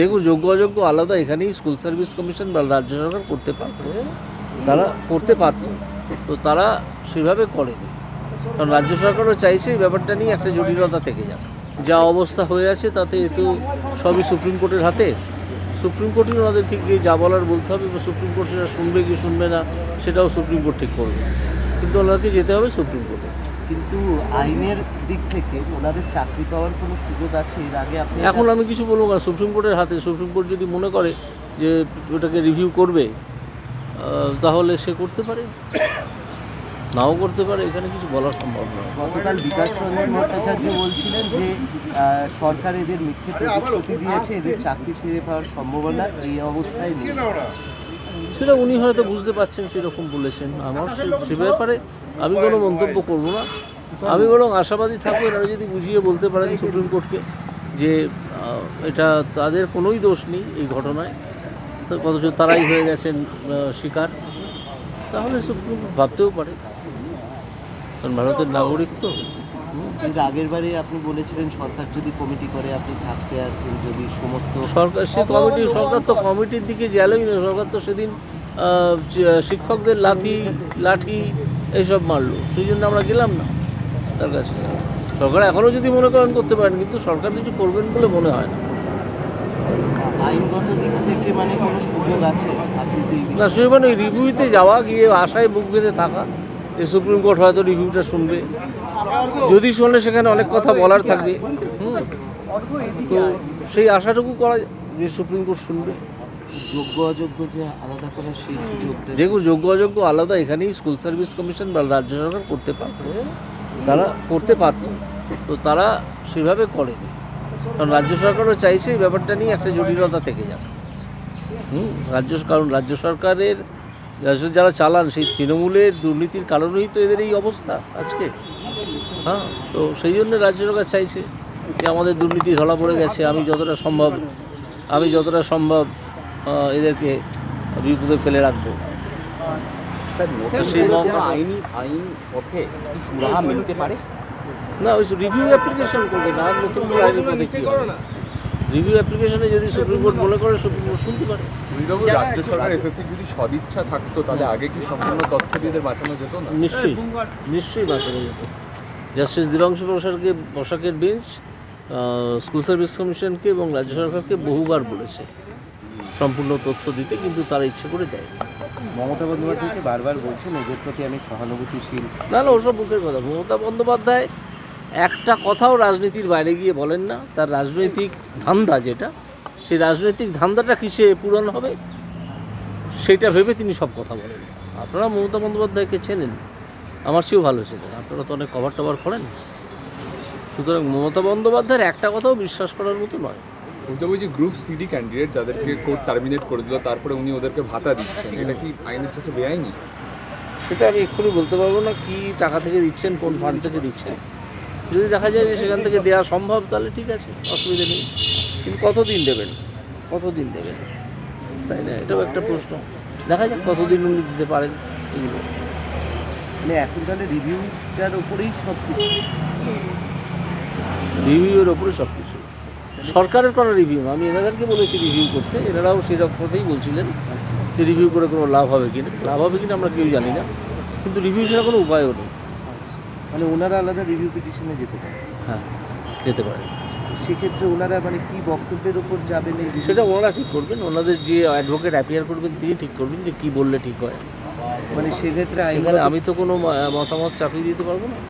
দেখুন যোগ্য অযোগ্য আলাদা এখানেই স্কুল সার্ভিস কমিশন বা রাজ্য সরকার করতে পারত। তারা করতে পারত। তো তারা সেভাবে করেনি। কারণ রাজ্য সরকারও চাইছে এই ব্যাপারটা নিয়ে একটা জটিলতা থেকে যাক। যা অবস্থা হয়ে আছে তাতে তো সবই সুপ্রিম কোর্টের হাতে। সুপ্রিম কোর্টই ওনাদেরকে গিয়ে যা বলার বলতে হবে বা সুপ্রিম কোর্ট সেটা শুনবে কি শুনবে না, সেটাও সুপ্রিম কোর্ট ঠিক করবে। কিন্তু ওনাকে যেতে হবে সুপ্রিম কোর্টে। কিন্তু আইনের দিক থেকে ওনাদের চাকরি পাওয়ার কোনো সুযোগ আছে? এর আগে আপনি এখন আমি কিছু বলব না। সুপ্রিম কোর্টের হাতে সুপ্রিম কোর্ট যদি মনে করে যে ওটাকে রিভিউ করবে তাহলে সে করতে পারে। নাও করতে পারে এখানে কিছু বলা সম্ভব নয়। গতকাল বিকাশ রঞ্জন ভট্টাচার্য বলছিলেন যে সরকার এদের মিথ্যে প্রতিশ্রুতি দিয়েছে এদের চাকরি ফিরে পাওয়ার সম্ভাবনা এই অবস্থায় নেই। সেটা উনি হয়তো বুঝতে পারছেন সেরকম বলেছেন। আমার সে- ব্যাপারে আমি কোনো মন্তব্য করব না। আমি বরং আশাবাদী থাকব এনারা যদি বুঝিয়ে বলতে পারেন সুপ্রিম কোর্টকে যে এটা তাদের কোনোই দোষ নেই এই ঘটনায়। তো অথচ তারাই হয়ে গেছেন শিকার। তাহলে সুপ্রিম কোর্ট ভাবতেও পারে। কারণ ভারতের নাগরিক তো। কিন্তু আগের বারে আপনি বলেছিলেন সরকার যদি কমিটি করে আপনি থাকতে আছেন যদি সমস্ত সরকার সে কমিটি সরকার তো কমিটির দিকে গেলই না। সরকার তো সেদিন শিক্ষকদের লাঠি লাঠি এইসব মারলো। সেই জন্য আমরা গেলাম না তার কাছে। সরকার এখনও যদি মনে করেন করতে পারেন কিন্তু সরকার কিছু করবেন বলে মনে হয় না। আইনগত দিক থেকে মানে কোনো সুযোগ আছে? না সে মানে রিভিউতে যাওয়া গিয়ে আশায় বুক বেঁধে থাকা। যে সুপ্রিম কোর্ট হয়তো রিভিউটা শুনবে। যদি শুনলে সেখানে অনেক কথা বলার থাকবে। হুম। তো সেই আশাটুকু করা যে সুপ্রিম কোর্ট শুনবে। যোগ্য অযোগ্য যে আলাদা করার সেই সুযোগটা দেখুন যোগ্য অযোগ্য আলাদা এখানেই স্কুল সার্ভিস কমিশন বা রাজ্য সরকার করতে পারত। তারা করতে পারত। তো তারা সেভাবে করেনি। কারণ রাজ্য সরকারও চাইছে এই ব্যাপারটা নিয়ে একটা জটিলতা থেকে যাবে হুম রাজ্য কারণ রাজ্য সরকারের যারা চালান সেই তৃণমূলের দুর্নীতির কারণেই তো এদের এই অবস্থা আজকে। হ্যাঁ তো সেই জন্য রাজ্য সরকার চাইছে যে আমাদের দুর্নীতি ধরা পড়ে গেছে আমি যতটা সম্ভব আমি যতটা সম্ভব এদেরকে বিপদে ফেলে রাখব। আইনি আইন না ওই রিভিউ অ্যাপ্লিকেশন করবে না নতুন করে আইনের পথে কি রিভিউ অ্যাপ্লিকেশনে যদি সুপ্রিম কোর্ট মনে করে সুপ্রিম কোর্ট শুনতে পারে। রাজ্য সরকার এসএসসি যদি সদিচ্ছা থাকতো তাহলে আগে কি সম্পূর্ণ তথ্য দিয়ে এদের বাঁচানো যেত না? নিশ্চয়ই নিশ্চয়ই বাঁচানো যেত। জাস্টিস দিবাংশু প্রসাদকে বসাকের বেঞ্চ স্কুল সার্ভিস কমিশনকে এবং রাজ্য সরকারকে বহুবার বলেছে। সম্পূর্ণ তথ্য দিতে কিন্তু তারা ইচ্ছে করে দেয়। মমতা বন্দ্যোপাধ্যায় বারবার বলছেন এদের প্রতি আমি সহানুভূতিশীল। না না ওসব মুখের কথা। মমতা বন্দ্যোপাধ্যায় একটা কথাও রাজনীতির বাইরে গিয়ে বলেন না। তার রাজনৈতিক ধান্দা যেটা সেই রাজনৈতিক ধান্দাটা কিসে পূরণ হবে সেটা ভেবে তিনি সব কথা বলেন। আপনারা মমতা বন্দ্যোপাধ্যায়কে চেনেন? আমার চেয়েও ভালো ছিলেন আপনারা তো অনেক কভার টভার করেন। সুতরাং মমতা বন্দ্যোপাধ্যায়ের একটা কথাও বিশ্বাস করার মতো নয়। যে গ্রুপ সিডি ক্যান্ডিডেট যাদেরকে কোর্ট টার্মিনেট করে দিল তারপরে উনি ওদেরকে ভাতা দিচ্ছেন এটা কি আইনের চোখে বেআইনি? সেটা আমি এক্ষুনি বলতে পারব না কি টাকা থেকে দিচ্ছেন কোন ফান্ড থেকে দিচ্ছেন। যদি দেখা যায় যে সেখান থেকে দেওয়া সম্ভব তাহলে ঠিক আছে অসুবিধা নেই। কিন্তু কতদিন দেবেন? কতদিন দেবেন? তাই না? এটাও একটা প্রশ্ন। দেখা যাক কতদিন উনি দিতে পারেন এগুলো মানে এখন তাহলে রিভিউটার উপরেই সব কিছু রিভিউয়ের ওপরে সব কিছু সরকারের করা রিভিউ আমি এনাদেরকে বলেছি রিভিউ করতে এনারাও সেরকম কথাই বলছিলেন যে রিভিউ করে কোনো লাভ হবে কিনা। লাভ হবে কিনা আমরা কেউ জানি না কিন্তু রিভিউ ছাড়া কোনো উপায়ও নেই। মানে ওনারা আলাদা রিভিউ পিটিশনে যেতে পারে। হ্যাঁ যেতে পারে। সেক্ষেত্রে ওনারা মানে কি বক্তব্যের উপর যাবেন? সেটা ওনারা ঠিক করবেন ওনাদের যে অ্যাডভোকেট অ্যাপিয়ার করবেন তিনি ঠিক করবেন যে কি বললে ঠিক হয়। মানে সেক্ষেত্রে আমি তো কোনো মতামত চাপিয়ে দিতে পারব না।